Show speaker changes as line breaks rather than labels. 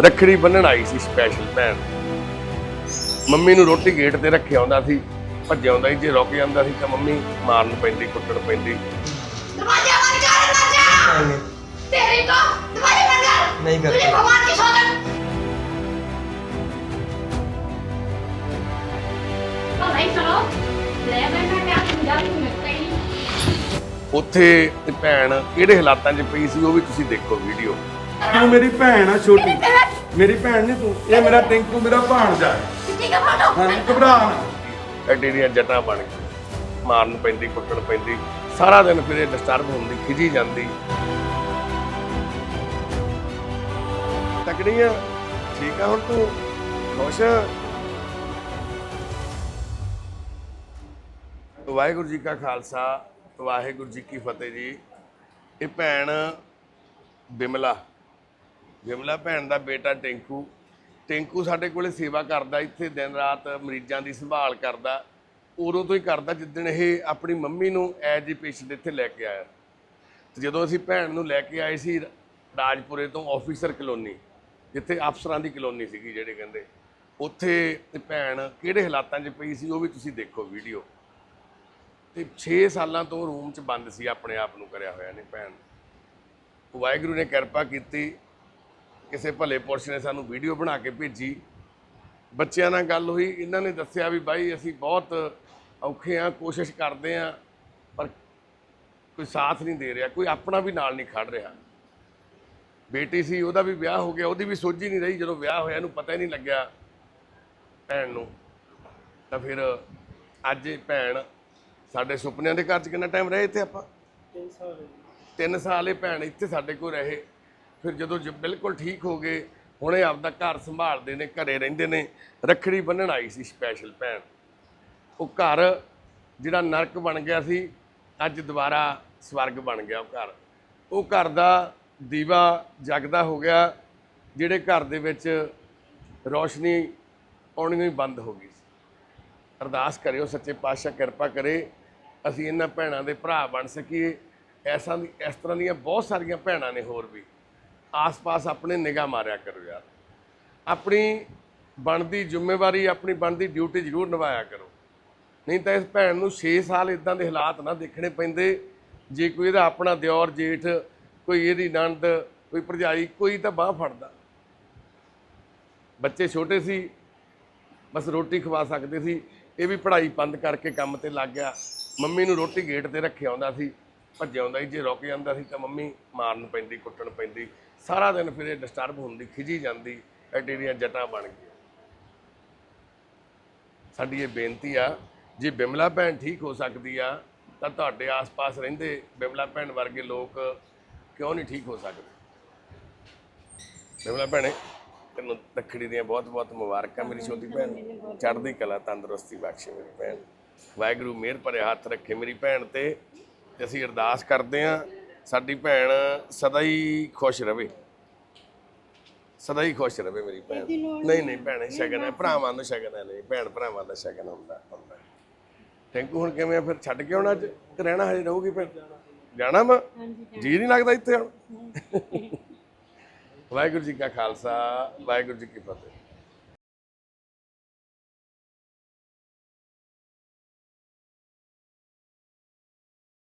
ਰੱਖੜੀ ਬੰਨਣ ਆਈ ਸੀ ਸਪੈਸ਼ਲ ਭੈਣ। ਮੰਮੀ ਨੂੰ ਰੋਟੀ ਗੇਟ ਤੇ ਰੱਖਿਆ ਹੁੰਦਾ ਸੀ ਭੱਜ ਆਉਂਦਾ ਸੀ ਜੇ ਰੁਕ ਜਾਂਦਾ ਸੀ ਤਾਂ ਮੰਮੀ ਮਾਰਨ ਪੈਂਦੀ ਕੁੱਟਣ ਪੈਂਦੀ। ਉੱਥੇ ਤੇ ਭੈਣ ਕਿਹੜੇ ਹਾਲਾਤਾਂ 'ਚ ਪਈ ਸੀ ਉਹ ਵੀ ਤੁਸੀਂ ਦੇਖੋ ਵੀਡੀਓ
ਤੂੰ ਮੇਰੀ ਭੈਣ ਆ ਛੋਟੀ। ਮੇਰੀ ਭੈਣ ਨਹੀਂ ਤੂੰ ਇਹ ਮੇਰਾ ਟਿੰਕੂ ਮੇਰਾ ਭਾਣਜਾ ਹੈ।
ਠੀਕ ਹੈ ਫੜੋ
ਹਾਂ ਘਬਰਾ ਨਾ।
ਐਡੀ ਦੀਆਂ ਜਟਾਂ ਬਣ ਗਈ ਮਾਰਨ ਪੈਂਦੀ ਕੁੱਟਣ ਪੈਂਦੀ ਸਾਰਾ ਦਿਨ ਫਿਰ ਇਹ ਡਿਸਟਰਬ ਹੁੰਦੀ ਖਿਜੀ ਜਾਂਦੀ। ਤਕੜੀ ਆ ਠੀਕ ਆ ਹੁਣ ਤੂੰ ਖੁਸ਼ ਵਾਹਿਗੁਰੂ ਜੀ ਕਾ ਖਾਲਸਾ ਵਾਹਿਗੁਰੂ ਜੀ ਕੀ ਫਤਿਹ ਜੀ। ਇਹ ਭੈਣ ਬਿਮਲਾ ਵਿਮਲਾ ਭੈਣ ਦਾ ਬੇਟਾ ਟੈਂਕੂ। ਟੈਂਕੂ ਸਾਡੇ ਕੋਲੇ ਸੇਵਾ ਕਰਦਾ, ਇੱਥੇ ਦਿਨ ਰਾਤ ਮਰੀਜ਼ਾਂ ਦੀ ਸੰਭਾਲ ਕਰਦਾ। ਉਦੋਂ ਤੋਂ ਹੀ ਕਰਦਾ ਜਿੱਦਣ ਇਹ ਆਪਣੀ ਮੰਮੀ ਨੂੰ ਐਜ ਏ ਪੇਸ਼ੈਂਟ ਇੱਥੇ ਲੈ ਕੇ ਆਇਆ। ਤੇ ਜਦੋਂ ਅਸੀਂ ਭੈਣ ਨੂੰ ਲੈ ਕੇ ਆਏ ਸੀ, ਰਾਜਪੁਰੇ ਤੋਂ ਆਫੀਸਰ ਕਲੋਨੀ, ਜਿੱਥੇ ਅਫਸਰਾਂ ਦੀ ਕਲੋਨੀ ਸੀਗੀ ਜਿਹੜੇ ਕਹਿੰਦੇ। ਉੱਥੇ ਭੈਣ ਕਿਹੜੇ ਹਾਲਾਤਾਂ 'ਚ ਪਈ ਸੀ, ਉਹ ਵੀ ਤੁਸੀਂ ਦੇਖੋ ਵੀਡੀਓ। ਤੇ 6 ਸਾਲਾਂ ਤੋਂ ਰੂਮ 'ਚ ਬੰਦ ਸੀ, ਆਪਣੇ ਆਪ ਨੂੰ ਕਰਿਆ ਹੋਇਆ ਨੇ ਭੈਣ। ਵਾਹਿਗੁਰੂ ਨੇ ਕਿਰਪਾ ਕੀਤੀ ਕਿਸੇ ਭਲੇ ਪੁਰਸ਼ ਨੇ ਸਾਨੂੰ ਵੀਡੀਓ ਬਣਾ ਕੇ ਭੇਜੀ। ਬੱਚਿਆਂ ਨਾਲ ਗੱਲ ਹੋਈ ਇਹਨਾਂ ਨੇ ਦੱਸਿਆ ਵੀ ਬਾਈ ਅਸੀਂ ਬਹੁਤ ਔਖੇ ਆ ਕੋਸ਼ਿਸ਼ ਕਰਦੇ ਆ ਪਰ ਕੋਈ ਸਾਥ ਨਹੀਂ ਦੇ ਰਿਹਾ ਕੋਈ ਆਪਣਾ ਵੀ ਨਾਲ ਨਹੀਂ ਖੜ ਰਿਹਾ। ਬੇਟੀ ਸੀ ਉਹਦਾ ਵੀ ਵਿਆਹ ਹੋ ਗਿਆ ਉਹਦੀ ਵੀ ਸੋਝੀ ਨਹੀਂ ਰਹੀ ਜਦੋਂ ਵਿਆਹ ਹੋਇਆ ਇਹਨੂੰ ਪਤਾ ਹੀ ਨਹੀਂ ਲੱਗਿਆ ਭੈਣ ਨੂੰ। ਤਾਂ ਫਿਰ ਅੱਜ ਇਹ ਭੈਣ ਸਾਡੇ ਸੁਪਨਿਆਂ ਦੇ ਘਰ 'ਚ ਕਿੰਨਾ ਟਾਈਮ ਰਹੇ ਇੱਥੇ ਆਪਾਂ? 3 ਸਾਲ 3 ਸਾਲ ਇਹ ਭੈਣ ਇੱਥੇ ਸਾਡੇ ਕੋਲ ਰਹੇ। ਫਿਰ ਜਦੋਂ ਜ- ਬਿਲਕੁਲ ਠੀਕ ਹੋ ਗਏ, ਹੁਣ ਇਹ ਆਪਦਾ ਘਰ ਸੰਭਾਲਦੇ ਨੇ, ਘਰੇ ਰਹਿੰਦੇ ਨੇ, ਰੱਖੜੀ ਬੰਨਣ ਆਈ ਸੀ ਸਪੈਸ਼ਲ ਭੈਣ। ਉਹ ਘਰ ਜਿਹੜਾ ਨਰਕ ਬਣ ਗਿਆ ਸੀ, ਅੱਜ ਦੁਬਾਰਾ ਸਵਰਗ ਬਣ ਗਿਆ ਉਹ ਘਰ। ਉਹ ਘਰ ਦਾ ਦੀਵਾ ਜਗਦਾ ਹੋ ਗਿਆ, ਜਿਹੜੇ ਘਰ ਦੇ ਵਿੱਚ ਰੋਸ਼ਨੀ ਆਉਣੀ ਬੰਦ ਹੋ ਗਈ ਸੀ। ਅਰਦਾਸ ਕਰਿਓ, ਸੱਚੇ ਪਾਤਸ਼ਾਹ ਕਿਰਪਾ ਕਰੇ, ਅਸੀਂ ਇਹਨਾਂ ਭੈਣਾਂ ਦੇ ਭਰਾ ਬਣ ਸਕੀਏ। ਐਸਾਂ ਇਸ ਤਰ੍ਹਾਂ ਦੀਆਂ ਬਹੁਤ ਸਾਰੀਆਂ ਭੈਣਾਂ ਨੇ ਹੋਰ ਵੀ। ਆਸ-ਪਾਸ ਆਪਣੇ ਨਿਗਾਹ ਮਾਰਿਆ ਕਰੋ ਯਾਰ। ਆਪਣੀ ਬਣਦੀ ਜ਼ਿੰਮੇਵਾਰੀ, ਆਪਣੀ ਬਣਦੀ ਡਿਊਟੀ ਜ਼ਰੂਰ ਨਿਭਾਇਆ ਕਰੋ। ਨਹੀਂ ਤਾਂ ਇਸ ਭੈਣ ਨੂੰ 6 ਸਾਲ ਇਦਾਂ ਦੇ ਹਾਲਾਤ ਨਾ ਦੇਖਣੇ ਪੈਂਦੇ। ਜੇ ਕੋਈ ਇਹਦਾ ਆਪਣਾ ਦਿਓਰ, ਜੇਠ, ਕੋਈ ਇਹਦੀ ਨੰਦ ਕੋਈ ਭਰਜਾਈ, ਕੋਈ ਤਾਂ ਬਾਹ ਫੜਦਾ। ਬੱਚੇ ਛੋਟੇ ਸੀ, ਬਸ ਰੋਟੀ ਖਵਾ ਸਕਦੇ ਸੀ। ਇਹ ਵੀ ਪੜ੍ਹਾਈ ਬੰਦ ਕਰਕੇ ਕੰਮ ਤੇ ਲੱਗ ਗਿਆ। ਮੰਮੀ ਨੂੰ ਰੋਟੀ ਗੇਟ ਤੇ ਰੱਖਿਆ ਹੁੰਦਾ ਸੀ। ਭੱਜਿਆ ਹੁੰਦਾ ਸੀ, ਜੇ ਰੁਕ ਜਾਂਦਾ ਸੀ ਤਾਂ ਮੰਮੀ ਮਾਰਨ ਪੈਂਦੀ, ਕੁੱਟਣ ਪੈਂਦੀ, ਸਾਰਾ ਦਿਨ ਫਿਰ ਇਹ ਡਿਸਟਰਬ ਹੁੰਦੀ ਖਿਜੀ ਜਾਂਦੀ, ਐਡੀ ਜਟਾਂ ਬਣ ਗਈਆਂ। ਸਾਡੀ ਇਹ ਬੇਨਤੀ ਆ, ਜੇ ਬਿਮਲਾ ਭੈਣ ਠੀਕ ਹੋ ਸਕਦੀ ਆ, ਤਾਂ ਤੁਹਾਡੇ ਆਸ-ਪਾਸ ਰਹਿੰਦੇ ਬਿਮਲਾ ਭੈਣ ਵਰਗੇ ਲੋਕ ਕਿਉਂ ਨਹੀਂ ਠੀਕ ਹੋ ਸਕਦੇ? ਬਿਮਲਾ ਭੈਣੇ, ਤੈਨੂੰ ਰੱਖੜੀ ਦੀਆਂ ਬਹੁਤ-ਬਹੁਤ ਮੁਬਾਰਕਾਂ, ਮੇਰੀ ਛੋਟੀ ਭੈਣ। ਚੜ੍ਹਦੀ ਕਲਾ ਤੰਦਰੁਸਤੀ ਬਖਸ਼ੇ ਮੇਰੀ ਭੈਣ। ਵਾਹਿਗੁਰੂ, ਮਿਹਰ ਭਰੇ ਹੱਥ ਰੱਖੇ ਮੇਰੀ ਭੈਣ ਤੇ। ਤੇ ਅਸੀਂ ਅਰਦਾਸ ਕਰਦੇ ਆਂ ਸਾਡੀ ਭੈਣ ਸਦਾ ਹੀ ਖੁਸ਼ ਰਵੇ। ਸਦਾ ਹੀ ਖੁਸ਼ ਰਵੇ ਮੇਰੀ ਭੈਣ। ਨਹੀਂ ਨਹੀਂ ਭੈਣੇ ਸ਼ਗਨ ਹੈ ਭਰਾਵਾਂ ਦਾ ਸ਼ਗਨ ਹੈ ਨਹੀਂ ਭੈਣ ਭਰਾਵਾਂ ਦਾ ਸ਼ਗਨ ਹੁੰਦਾ ਹੁੰਦਾ ਟੈਂਕੂ ਹੁਣ ਕਿਵੇਂ ਆ ਫਿਰ? ਛੱਡ ਕੇ ਆਉਣਾ ਅੱਜ? ਰਹਿਣਾ ਹਜੇ ਰਹੂਗੀ ਭੈਣ ਜਾਣਾ ਵਾ? ਜੀ ਨਹੀਂ ਲੱਗਦਾ ਇੱਥੇ ਹੁਣ ਵਾਹਿਗੁਰੂ ਜੀ ਕਾ ਖਾਲਸਾ ਵਾਹਿਗੁਰੂ ਜੀ ਕੀ ਫਤਿਹ।